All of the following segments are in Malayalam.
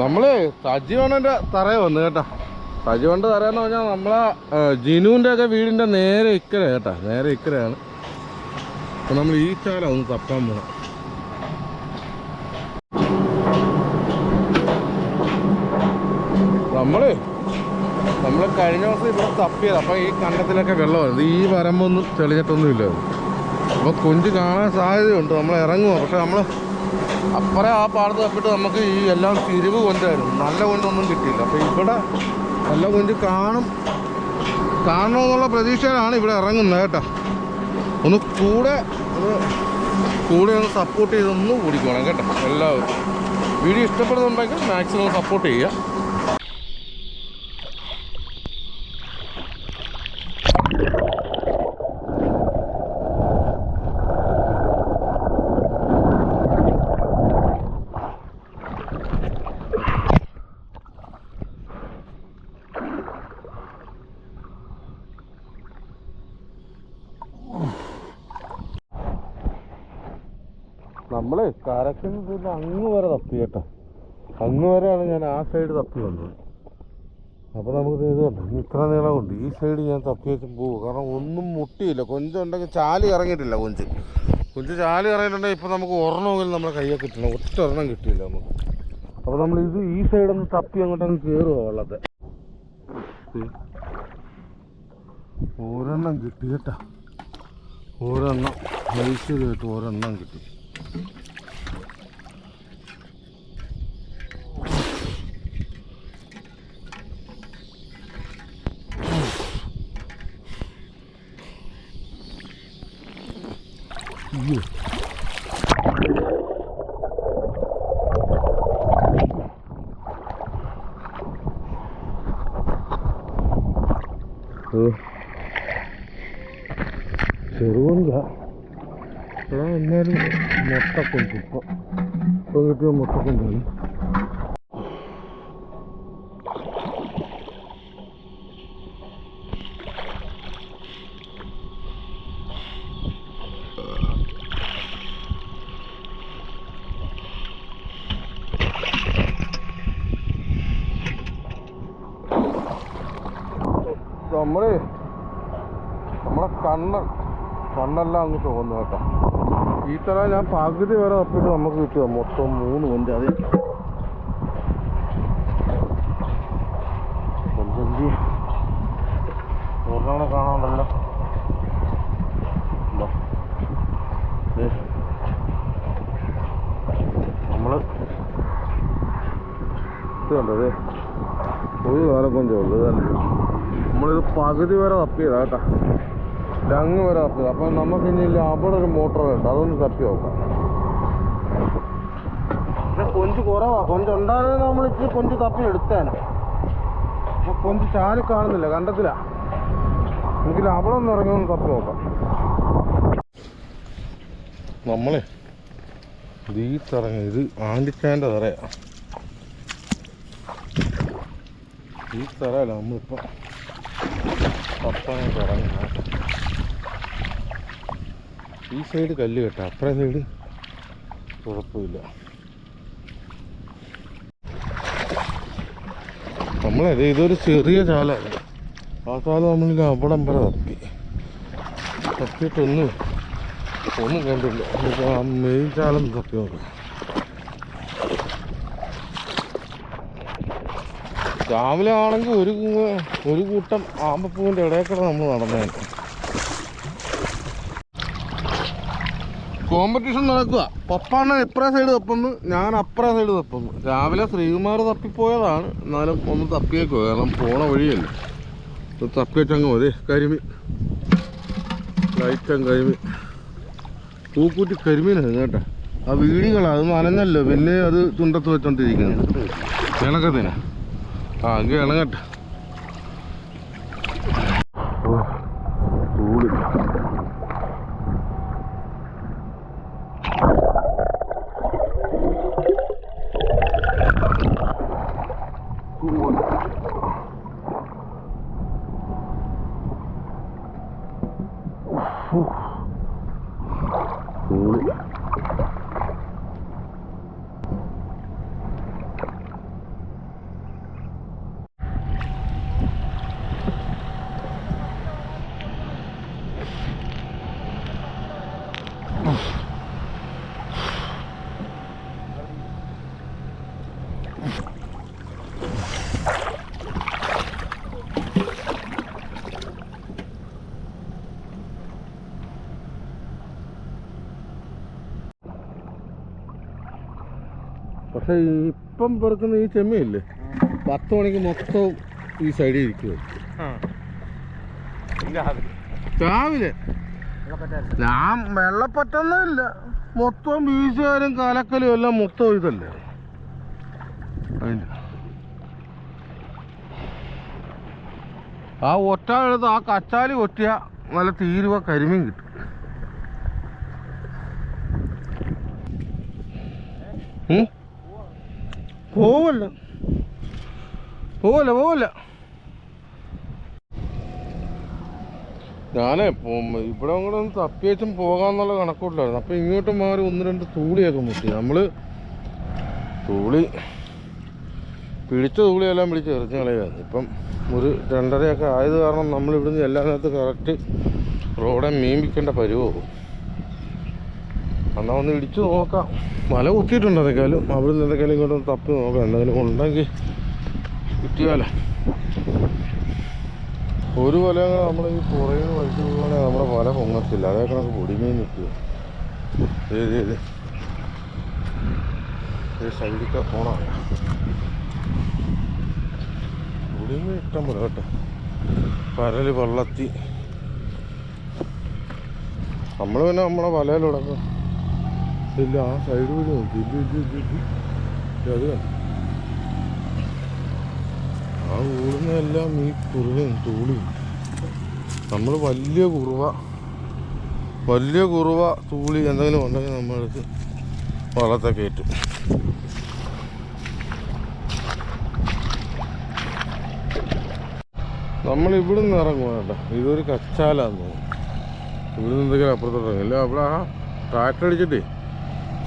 നമ്മൾ സജീവണ്ണന്റെ തറ വന്നു കേട്ടോ. സജീവന്റെ തറ എന്ന് പറഞ്ഞാൽ നമ്മളെ ജിനുവിന്റെ ഒക്കെ വീടിന്റെ നേരെ ഇക്കര കേട്ടോ. നേരെ ഇക്കരയാണ്. അപ്പൊ നമ്മൾ ഈ ചാല ഒന്ന് തപ്പാൻ പോണം. നമ്മൾ നമ്മൾ കഴിഞ്ഞ ദിവസം ഇവിടെ തപ്പിയത്. അപ്പൊ ഈ കണ്ടത്തിലൊക്കെ വെള്ളമായിരുന്നു ഈ വരമ്പൊന്നും തെളിഞ്ഞിട്ടൊന്നും ഇല്ലായിരുന്നു അപ്പൊ കൊഞ്ച് കാണാൻ സാധ്യതയുണ്ട്. നമ്മൾ ഇറങ്ങുക പക്ഷെ നമ്മൾ അപ്പുറം ആ പാടത്ത് തപ്പിട്ട് നമുക്ക് ഈ എല്ലാം തിരിവ് കൊണ്ടായിരുന്നു. നല്ല കൊണ്ടൊന്നും കിട്ടിയില്ല. അപ്പോൾ ഇവിടെ നല്ല കൊണ്ട് കാണും. കാണണമെന്നുള്ള പ്രതീക്ഷയിലാണ് ഇവിടെ ഇറങ്ങുന്നത് കേട്ടോ. ഒന്ന് കൂടെ ഒന്ന് കൂടെ ഒന്ന് സപ്പോർട്ട് ചെയ്തൊന്ന് കൂടിക്കോണം കേട്ടോ. എല്ലാവരും. വീഡിയോ ഇഷ്ടപ്പെടുന്നുണ്ടെങ്കിൽ മാക്സിമം സപ്പോർട്ട് ചെയ്യുക നമ്മൾ കരക്കുന്ന അങ്ങ് വരെ തപ്പി കേട്ടോ. അങ്ങ് വരെയാണ് ഞാൻ ആ സൈഡ് തപ്പി വന്നത്. അപ്പോൾ നമുക്ക് ഇത് കണ്ടോ? ഇത്ര നീളമുണ്ട് ഈ സൈഡ് ഞാൻ തപ്പി വെച്ച് പോകും കാരണം ഒന്നും മുട്ടിയില്ല. കൊഞ്ചുണ്ടെങ്കിൽ ചാലി ഇറങ്ങിയിട്ടില്ല കൊഞ്ച്. കൊഞ്ച് ചാലി ഇറങ്ങിയിട്ടുണ്ടെങ്കിൽ ഇപ്പോൾ നമുക്ക് ഒരെണ്ണമെങ്കിലും നമ്മുടെ കയ്യിൽ കിട്ടണം. ഒറ്റ ഒരെണ്ണം കിട്ടിയില്ല നമുക്ക്. അപ്പോൾ നമ്മൾ ഇത് ഈ സൈഡൊന്ന് തപ്പി അങ്ങോട്ടങ്ങ് കയറുക വെള്ളത്തെ. ഒരെണ്ണം കിട്ടി കേട്ടോ. ഒരെണ്ണം. ഐശ്വര്യമായിട്ട് ഒരെണ്ണം കിട്ടി. അയ്യോ ചെറുകൊണ്ട എടാ എന്നാലും മുട്ടക്കൊഞ്ച് ഇപ്പം ഇപ്പം കിട്ടിയ മുട്ടക്കൊഞ്ചാണ് നമ്മൾ നമ്മളെ കണ്ണ് കണ്ണെല്ലാം അങ്ങ് തോന്നുന്നു കേട്ടോ. ഈ തറ ഞാൻ പകുതി വരെ തപ്പിട്ട് നമുക്ക് കിട്ടുക മൊത്തം മൂന്ന് കൊഞ്ച് അതെ. കൊഞ്ചി ഒരെണ്ണം കാണാണ്ടല്ലോ ഒരു കാലം കൊഞ്ചുള്ളൂ ഇതല്ലേ നമ്മളിത് പകുതി വരെ തപ്പിയതാ കേട്ടാ. ലങ് വരാത്തത്. അപ്പം നമുക്ക് ഇനി അവിടെ ഒരു മോട്ടർ ഉണ്ട് അതൊന്ന് തപ്പി നോക്കാം. കൊഞ്ച് കുറവാ. കൊഞ്ച് ഉണ്ടായിരുന്നത് നമ്മൾ ഇച്ചിരി കൊഞ്ച് തപ്പി എടുത്തേനെ. അപ്പൊ കൊഞ്ച് ചാൽ കാണുന്നില്ല കണ്ടത്തില്ല എങ്കിലും അവിടെ ഒന്ന് ഇറങ്ങി ഒന്ന് തപ്പി നോക്കാം. നമ്മളെ ഇത് ഈ തറങ്ങ ഇത് ആണ്ടിച്ചാന്റെ തറയാ. ഈ തറയല്ല നമ്മളിപ്പോൾ തപ്പാൻ ഇറങ്ങുന്നത് ഈ സൈഡ് കല്ല് കേട്ടോ. അപ്പുറേ സൈഡ് കുഴപ്പമില്ല നമ്മളത് ഇതൊരു ചെറിയ ചാലായിരുന്നു ആ ചാല നമ്മളിൽ അവിടം വരെ തപ്പി. തപ്പിയിട്ടൊന്നും ഒന്നും കണ്ടില്ല. ആ മെയിൻ ചാലം തപ്പി നോക്കാം. രാവിലെ ആണെങ്കിൽ ഒരു ഒരു കൂട്ടം ആമ്പപ്പൂവിന്റെ ഇടയിൽ കൂടെ നമ്മൾ നടന്നേനെ. കോമ്പറ്റീഷൻ നടക്കുക. പപ്പാണ് ഇപ്പറേ സൈഡ് തപ്പുന്നു ഞാൻ അപ്പറേ സൈഡ് തപ്പുന്നു രാവിലെ ശ്രീകുമാർ തപ്പിപ്പോയതാണ്. എന്നാലും ഒന്ന് തപ്പിയേക്കോ. കാരണം പോണ വഴിയല്ലേ. ഇത് തപ്പിയേച്ചങ്ങ് മതി. കരിമീൻ. ലൈറ്റം കരിമീൻ. പൂക്കൂറ്റി കരിമീനാണ് കേട്ടോ. ആ വീടികളാണ് അത് നനഞ്ഞല്ലോ. പിന്നെ അത് തുണ്ടത്ത് വെച്ചോണ്ടിരിക്കുന്നത് ഇണക്കത്തിനാ ആ അങ്ങ് ഇണങ്ങട്ടെ ഓ കൂടി കൂടി പക്ഷെ ഇപ്പം പെറുക്കുന്ന ഈ ചെമ്മയില്ലേ? പത്ത് മണിക്ക് മൊത്തം ഈ സൈഡിൽ ഇരിക്കുക രാവിലെ? ഞാൻ വെള്ളപ്പറ്റൊന്നുമില്ല മൊത്തം വീശുകാരും കാലക്കലും എല്ലാം മൊത്തം ഇതല്ലേ? അതിന്റെ ആ ഒറ്റ എഴുത ആ കച്ചാലി ഒറ്റിയ നല്ല തീരുവ കരിമീൻ കിട്ടും. ഉം? പോവല്ല. പോവല്ല പോവല്ല. ഞാനേ ഇവിടെ കൂടെ ഒന്ന് തപ്പിയേച്ചും പോകാന്നുള്ള കണക്കൂട്ടിലായിരുന്നു. അപ്പം ഇങ്ങോട്ട് മാറി ഒന്ന് രണ്ട് തൂളിയൊക്കെ മുട്ടി. നമ്മൾ തൂളി പിടിച്ച തൂളിയെല്ലാം പിടിച്ച് എറിഞ്ഞ് കളയായിരുന്നു ഇപ്പം ഒരു രണ്ടരയൊക്കെ ആയത് കാരണം നമ്മൾ ഇവിടുന്ന് എല്ലാ നേരത്തും കറക്റ്റ് റോഡെ മീൻ വിൽക്കേണ്ട പരുവാകും എന്നാൽ ഒന്ന് ഇടിച്ചു നോക്കാം. മല കുത്തിയിട്ടുണ്ട് എന്തൊക്കെയാലും അവിടെ നിന്ന് എന്തൊക്കെയാലും ഇങ്ങോട്ട് തപ്പി നോക്കാം. എന്തെങ്കിലും ഉണ്ടെങ്കിൽ കിട്ടിയാലോ. ഒരു വല നമ്മൾ ഈ വഴിക്ക് പോകുകയാണെങ്കിൽ നമ്മുടെ വല പൊങ്ങത്തില്ല. അതേ കണക്ക് പൊടിമീൻ നിൽക്കുക ഏത് ഏത് സൈഡിക്ക പോണ. പൊടിമീൻ ഇഷ്ടം പോലെ കേട്ടോ. പരൽ വള്ളത്തി. നമ്മൾ പിന്നെ നമ്മളെ വലയിലുടക്കം. ഇല്ല ആ സൈഡ് വഴി നോക്കി. അത് ആ ഈ കുറുവയും തൂളിയും നമ്മൾ വലിയ കുറുവ വലിയ കുറുവ തൂളി എന്തെങ്കിലും ഉണ്ടെങ്കിൽ നമ്മളെടുത്ത് വള്ളത്തെ കയറ്റും. നമ്മൾ ഇവിടുന്ന് ഇറങ്ങുക കേട്ടോ. ഇതൊരു കച്ചാലാന്ന് തോന്നുന്നു. ഇവിടുന്ന് എന്തെങ്കിലും അപ്പുറത്തോട്ട് ഇറങ്ങില്ല അവിടെ ആ ട്രാക്ടർ അടിച്ചിട്ടേ.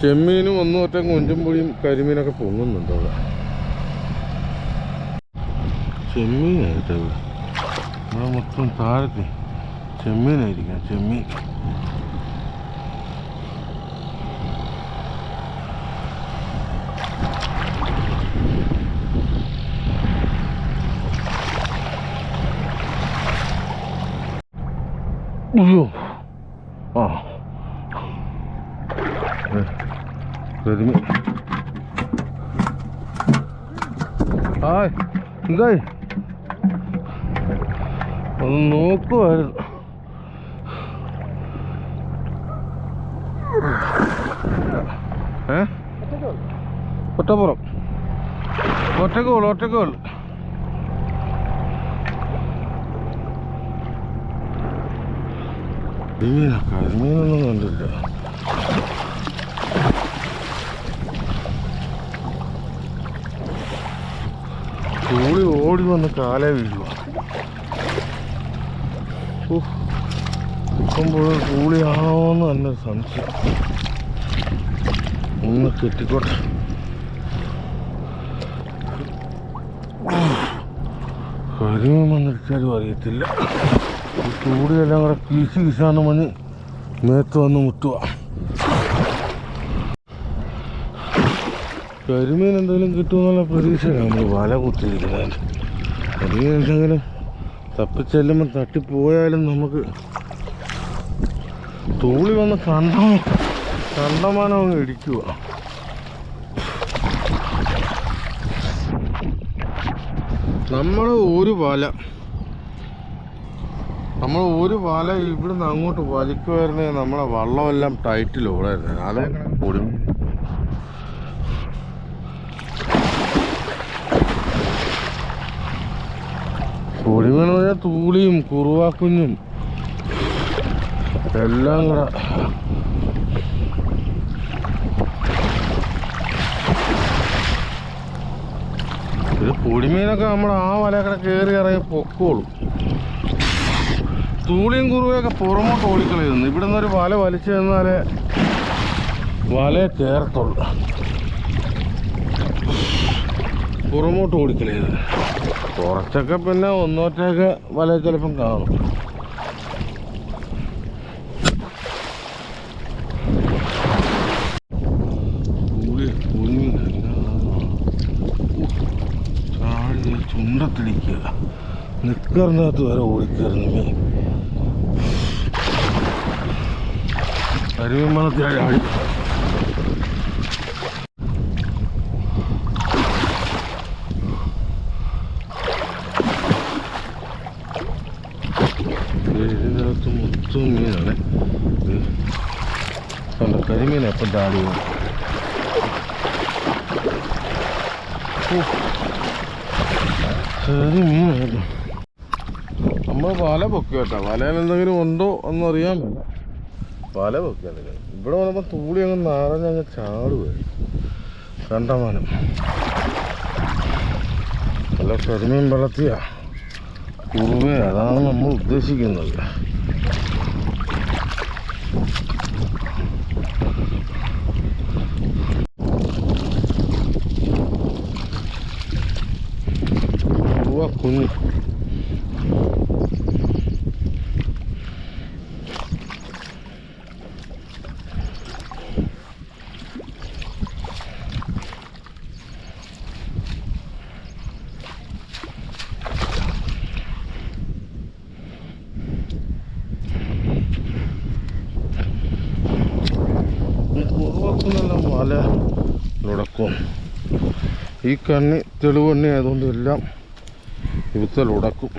ചെമ്മീനും ഒന്നും ഒറ്റ കൊഞ്ചുംപൊഴിയും കരിമീനൊക്കെ പൊങ്ങുന്നുണ്ട് അവിടെ. ചെമ്മീനായിട്ട് ഇവിടെ ഇവിടെ മൊത്തം താഴത്തെ ചെമ്മീനായിരിക്കാം ചെമ്മീൻ. ഉയ്യോ. ആ. കരിമീൻ ഹായ് എന്തായി ഒന്ന് നോക്കുമായിരുന്നു ഏ? ഒറ്റപ്പുറം. ഒറ്റക്കോൾ ഒറ്റക്കോൾ കരിമീനാ കരിമീനൊന്നും കണ്ടില്ല കൂളി ഓടി വന്ന് കാലേ വീഴുക ഇപ്പം കൂളിയാണോ എന്ന് തന്നെ സംശയം. ഒന്ന് കെട്ടിക്കോട്ടെ. കരിമീൻ വന്നിരിച്ചാലും അറിയത്തില്ല. ഈ കൂടിയെല്ലാം കൂടെ കീശി കീശാന്ന് മഞ്ഞ് മേത്ത് വന്ന് മുട്ടുക കരിമീൻ എന്തെങ്കിലും കിട്ടുമെന്നുള്ള പ്രതീക്ഷയാണ് നമ്മൾ വല കുത്തിയിരിക്കുന്നത്. കരിമീൻ എന്തെങ്കിലും തപ്പിച്ചെല്ലുമ്പോൾ തട്ടിപ്പോയാലും നമുക്ക് തൂളി വന്ന് കണ്ട കണ്ടമാനം അങ്ങ് ഇടിക്കുക നമ്മൾ ഒരു വല നമ്മൾ ഒരു വല ഇവിടുന്ന് അങ്ങോട്ട് വലിക്കുമായിരുന്നെങ്കിൽ നമ്മളെ വള്ളമെല്ലാം ടൈറ്റിൽ ഓടായിരുന്നു. അതെ പൊടി പൊടിമീൻ പറഞ്ഞാൽ തൂളിയും കുറുവാക്കുഞ്ഞും എല്ലാം കൂടെ. ഇത് പൊടിമീനൊക്കെ നമ്മൾ ആ വലയൊക്കെ കയറി ഇറങ്ങി പൊക്കോളും. തൂളിയും കുറുവയൊക്കെ പുറമോട്ട് ഓടിക്കളയുന്നു. ഇവിടെ നിന്നൊരു വല വലിച്ചു തന്നാലേ വലയെ ചേർത്തുള്ളൂ പുറമോട്ട് ഓടിക്കളയുന്നത് കുറച്ചൊക്കെ പിന്നെ ഒന്നോറ്റൊക്കെ വല ചിലപ്പം കാണും. നിക്കറിനകത്ത് വരെ ഓടിക്കയറുന്നു മീൻ. കരിമീൻ ചാടി നിറച്ചും മീനാണ് ഇത് കണ്ടോ കരിമീൻ എപ്പം താടി. ഓ. കരിമീനായിരുന്നു നമ്മൾ വല പൊക്കി കേട്ടോ. വലയിൽ എന്തെങ്കിലും ഉണ്ടോ എന്നറിയാൻ വേണ്ട വല ഇവിടെ വന്നപ്പോൾ തൂളി അങ്ങ് നിറഞ്ഞങ്ങ് ചാടുകയായി കണ്ടമാനം. നല്ല കരിമീൻ വളർത്തിയ കുറുവ. അതാണ് നമ്മൾ ഉദ്ദേശിക്കുന്നത് കുറുവ കുഞ്ഞ് കുറുവക്കുന്നെല്ലാം വല ഉടക്കും ഈ കണ്ണി തെളിവണ്ണി ആയതുകൊണ്ട് എല്ലാം ഇവിത്തൽ ഉടക്കും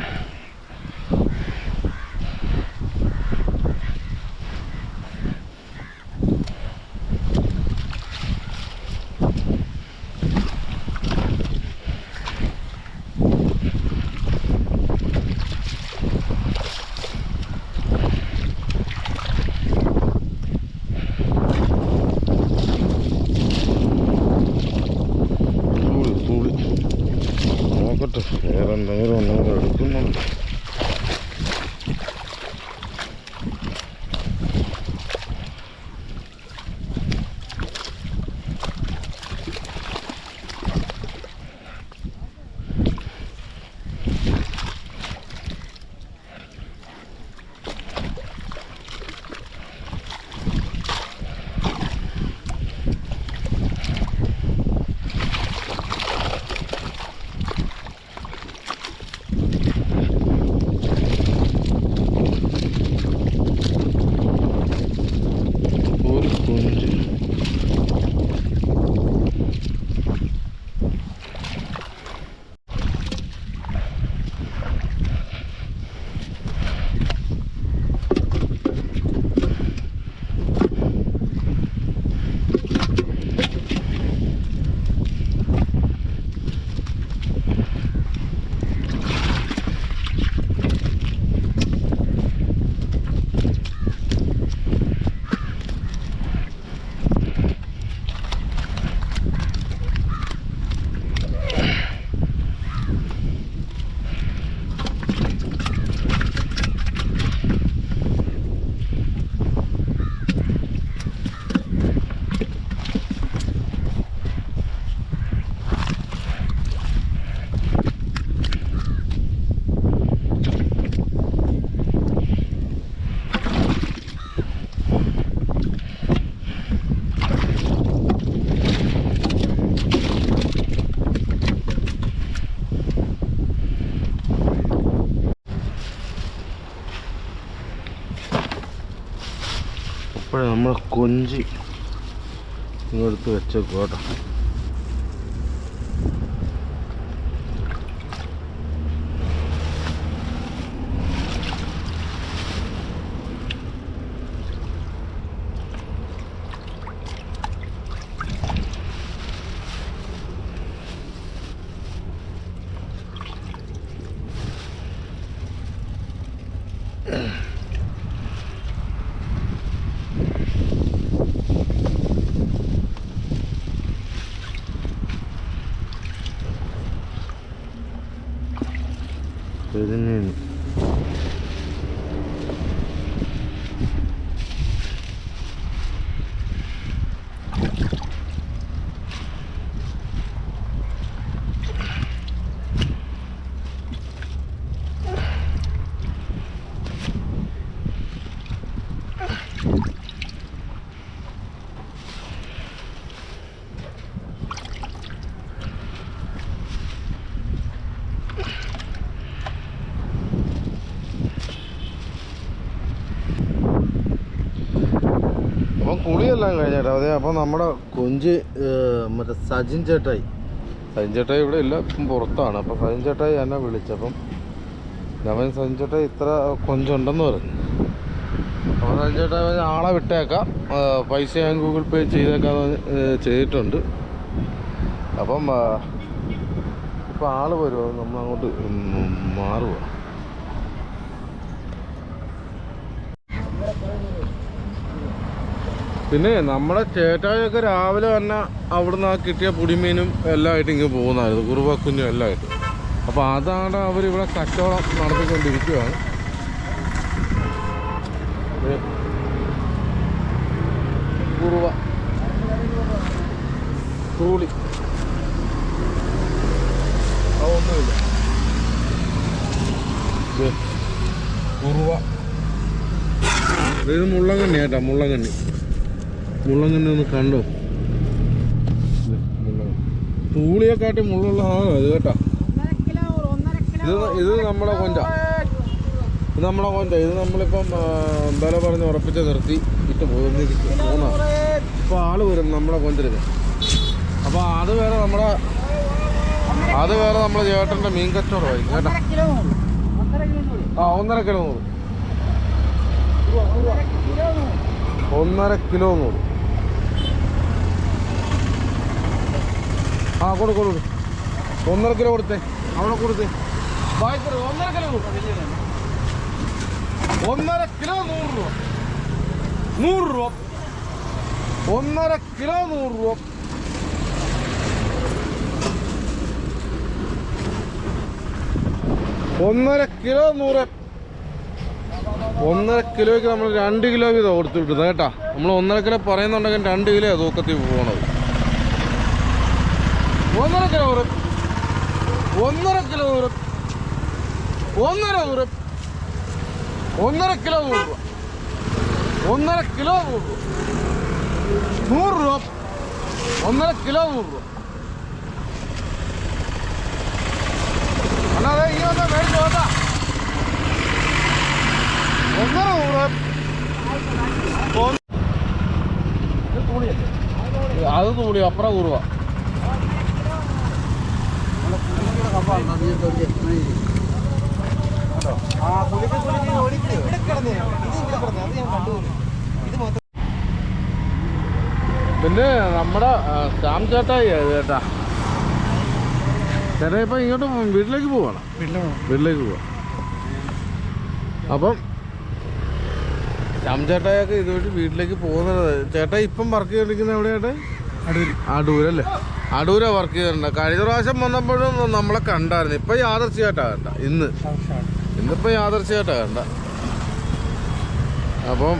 തൂളി തൂളി നോക്കട്ടെ വേറെ എന്തെങ്കിലും ഒന്നും എടുക്കുന്നുണ്ട് ഒരു കുഞ്ച് ഇപ്പോഴേ നമ്മൾ കൊഞ്ചി. ഇങ്ങെടുത്ത് വെച്ചേക്കും കേട്ടോ കരിമീൻ കുളിയെല്ലാം കഴിഞ്ഞേട്ടാ അതെ അപ്പം നമ്മുടെ കൊഞ്ച് മറ്റേ സജിൻ ചേട്ടായി. സജിൻ ചേട്ടായി ഇവിടെ ഇല്ല ഇപ്പം പുറത്താണ്. അപ്പം സജിൻ ചേട്ടായി എന്നെ വിളിച്ചപ്പം അവൻ സജിൻ ചേട്ടായി ഇത്ര കൊഞ്ചുണ്ടെന്ന് പറഞ്ഞു. അപ്പോൾ സജിൻ ചേട്ടായി പറഞ്ഞാൽ ആളെ വിട്ടേക്കാം. പൈസ ഞാൻ ഗൂഗിൾ പേ പറഞ്ഞ് ചെയ്തിട്ടുണ്ട്. അപ്പം ആ, ഇപ്പം ആൾ വരുമോ നമ്മൾ അങ്ങോട്ട് മാറുക പിന്നെ നമ്മളെ ചേട്ടായൊക്കെ രാവിലെ തന്നെ അവിടുന്ന് ആ കിട്ടിയ പുടിമീനും എല്ലാം ആയിട്ട് ഇങ്ങ് പോകുന്നതായിരുന്നു. കുറുവക്കുഞ്ഞും എല്ലാം ആയിട്ട്. അപ്പോൾ അതാണ് അവരിവിടെ കച്ചവടം നടത്തിക്കൊണ്ടിരിക്കുകയാണ് കുറുവ. ട്രൂളി അതൊന്നുമില്ല കുറുവ. ഇത് മുള്ളങ്കണ്ണി കേട്ടാ മുള്ളങ്കണ്ണി. മുള്ളങ്കണ്ണി ഒന്ന് കണ്ടോ. തൂളിയെക്കാട്ടി മുള്ളുള്ള സാധനം ഇത് കേട്ടാ. ഇത് ഇത് നമ്മളെ കൊഞ്ച. ഇത് നമ്മളെ കൊഞ്ച. ഇത് നമ്മളിപ്പം വില പറഞ്ഞ് ഉറപ്പിച്ച് നിർത്തി ഇട്ട് പോകുന്ന ഇപ്പൊ ഇപ്പോൾ ആൾ വരും നമ്മളെ കൊഞ്ചരുത് അപ്പോൾ അത് വേറെ നമ്മുടെ അത് വേറെ നമ്മുടെ ചേട്ടന്റെ മീൻ കച്ചവടമായി കേട്ടോ. ആ ഒന്നര കിലോ നൂറ്. ഒന്നര കിലോ നൂറ്. ആ കൊടു കൊടു. ഒന്നര കിലോ കൊടുത്തേ. അവിടെ കൊടുത്തേ ഒന്നര കിലോ ഒന്നര കിലോ നൂറ് രൂപ. നൂറ് രൂപ. ഒന്നര കിലോ നൂറ് രൂപ. ഒന്നര കിലോ നൂറ്. ഒന്നര കിലോയ്ക്ക് നമ്മൾ രണ്ട് കിലോ വീതം കൊടുത്തു വിട്ടുന്നത് കേട്ടാ. നമ്മൾ ഒന്നര കിലോ പറയുന്നുണ്ടെങ്കിൽ രണ്ട് കിലോ തൂക്കത്തിൽ പോകണത് ഒന്നര കിലോ ഉറപ്പ് ഒന്നര കിലോ ഉറപ്പ് ഒന്നര ഉറപ്പ് ഒന്നര കിലോ നൂറ് ഒന്നര കിലോ നൂറ് രൂപ നൂറ് രൂപ. ഒന്നര കിലോ നൂറ് അല്ലാതെ ഈ വന്ന മേടിച്ച് വേണ്ട ഒന്നര നൂറ് അത് തൂളി അപ്പുറം കൂറുക പിന്നെ നമ്മുടെ ആ, ശ്യാം ചേട്ടായി ചേട്ടാ? ചേട്ടാ ഇപ്പൊ ഇങ്ങോട്ട് വീട്ടിലേക്ക് പോവാണ്. വീട്ടിലേക്ക് പോവാ. അപ്പം ശ്യാം ചേട്ടായൊക്കെ ഇതുവഴി വീട്ടിലേക്ക് പോകുന്നത്. ചേട്ടാ ഇപ്പം വർക്ക് ചെയ്തിരിക്കുന്നത് എവിടെയാട്ടെ അടൂരല്ലേ? അടൂര വർക്ക് ചെയ്തിട്ടുണ്ട്. കഴിഞ്ഞ പ്രാവശ്യം വന്നപ്പോഴും നമ്മളെ കണ്ടായിരുന്നു. ഇപ്പൊ യാദർച്ഛയായിട്ടാ കണ്ട. ഇന്ന്. ഇന്നിപ്പോ യാദർച്ഛയായിട്ടാ കണ്ട. അപ്പം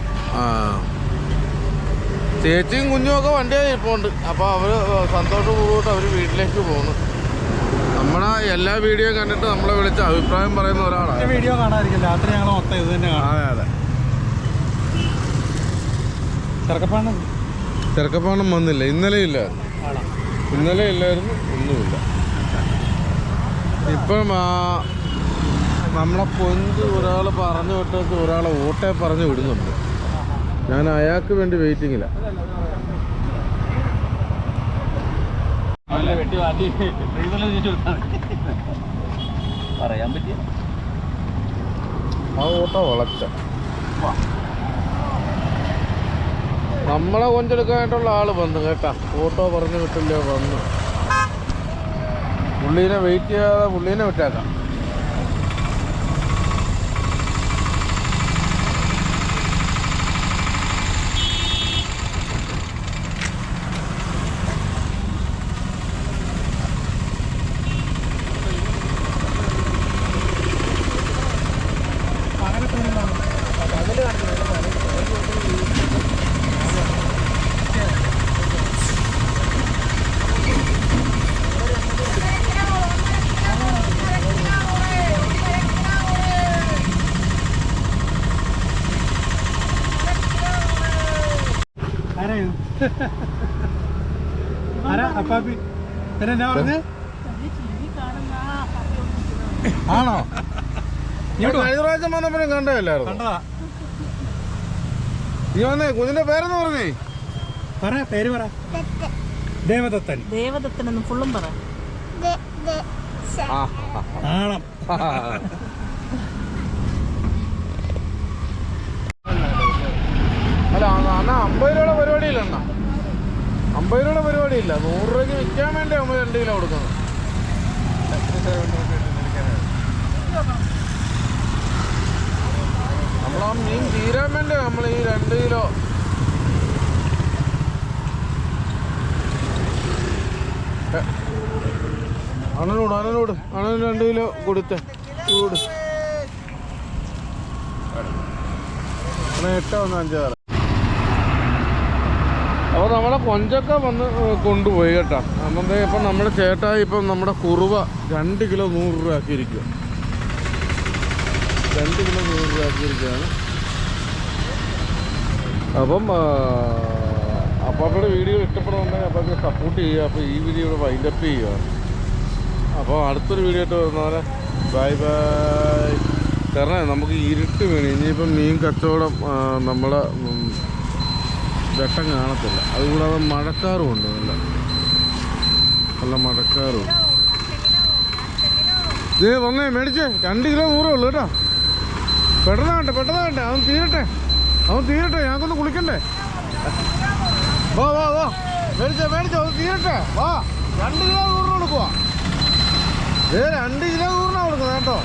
ചേച്ചിയും കുഞ്ഞും ഒക്കെ വണ്ടിയായി ഇരിപ്പുണ്ട് അപ്പോൾ അവർ സന്തോഷപൂർവമായിട്ട് അവർ വീട്ടിലേക്ക് പോകുന്നു നമ്മളെ എല്ലാ വീഡിയോ കണ്ടിട്ട് നമ്മളെ വിളിച്ച അഭിപ്രായം പറയുന്ന ഒരാളാണ് വീഡിയോ കാണാതിരിക്കും. രാത്രി ഞങ്ങൾ മൊത്തം ഇത് തന്നെ കാണാം. അതെ അതെ. ചെറുക്കപ്പാണ്. ചെറുക്കപ്പാണം വന്നില്ല. ഇന്നലെ ഇല്ല. ഇന്നലെ ഇല്ലായിരുന്നു ഒന്നുമില്ല ഇപ്പം നമ്മളെ പൊന്ത് ഒരാൾ പറഞ്ഞു വിട്ടത് ഒരാളെ ഓട്ടെ പറഞ്ഞു വിടുന്നുണ്ട്. ഞാൻ അയാൾക്ക് വേണ്ടി വെയിറ്റിങ്ങില്ല പറയാൻ പറ്റിയ? ആ ഓട്ട വളച്ച നമ്മളെ കൊഞ്ചെടുക്കാനായിട്ടുള്ള ആൾ വന്നു കേട്ടാ. ഫോട്ടോ പറഞ്ഞു വിട്ടില്ല വന്നു. പുള്ളീനെ വെയിറ്റ് ചെയ്യാതെ പുള്ളീനെ വിട്ടേക്കാം. പിന്നെ എന്നാ പറഞ്ഞ്? ആണോ. കഴിഞ്ഞ പ്രാവശ്യം വന്നപ്പോഴും കണ്ടതല്ലായിരുന്നു. കണ്ടതാ. നീ വന്നേ കുഞ്ഞിന്റെ പേരെന്ന് പറഞ്ഞേ? പറ പേര് പറ. ദേവദത്തൻ. ദേവദത്തനെന്ന് ഫുള്ളും പറ. ആ. ആണം. അണ്ണാ അമ്പത് രൂപ പരിപാടിയില്ല നൂറ് രൂപയ്ക്ക് വിൽക്കാൻ വേണ്ടി നമ്മൾ രണ്ട് കിലോ കൊടുക്കുന്നത് നമ്മൾ ആ മീൻ തീരാൻ വേണ്ടി നമ്മൾ ഈ രണ്ട് കിലോ. അണനോട് അണനോട് അണന് രണ്ട് കിലോ കൊടുത്ത്. ചൂട്. എട്ടോ ഒന്ന് അഞ്ചാറ്. അപ്പോൾ നമ്മളെ കൊഞ്ചൊക്കെ വന്ന് കൊണ്ടുപോയി കേട്ടോ. അപ്പം ഇപ്പം നമ്മുടെ ചേട്ടായി ഇപ്പം നമ്മുടെ കുറുവ രണ്ട് കിലോ നൂറ് രൂപ ആക്കിയിരിക്കുക രണ്ട് കിലോ നൂറ് രൂപ ആക്കിയിരിക്കുകയാണ് അപ്പം അപ്പാപ്പയുടെ വീഡിയോ ഇഷ്ടപ്പെടുന്നുണ്ടെങ്കിൽ അപ്പാപ്പയെ സപ്പോർട്ട് ചെയ്യുക. അപ്പോൾ ഈ വീഡിയോ വൈൻഡപ്പ് ചെയ്യുക. അപ്പോൾ അടുത്തൊരു വീഡിയോ ആയിട്ട് വരുന്നവരെ ബൈ ബൈ കാരണം നമുക്ക് ഇരുട്ട് വേണം. ഇനിയിപ്പം മീൻ കച്ചവടം നമ്മളെ വെട്ടം കാണത്തില്ല. അതുകൂടാതെ മഴക്കാറും ഉണ്ട്. നല്ല നല്ല മഴക്കാറും. ഇത് വന്നേ മേടിച്ചേ. രണ്ട് കിലോ നൂറേ ഉള്ളൂ കേട്ടോ. പെട്ടെന്ന് വേണ്ടേ പെട്ടെന്ന് അവൻ തീരട്ടെ. അവൻ തീരട്ടെ. ഞങ്ങൾക്കൊന്ന് കുളിക്കണ്ടേ? വാ വാ വാ. മേടിച്ചേ മേടിച്ചോ. അവൻ തീരട്ടെ. വാ. രണ്ട് കിലോ നൂറിന് കൊടുക്കുവാ. ഏ രണ്ട് കിലോ നൂറിനാണ് കൊടുക്കുന്നത് കേട്ടോ.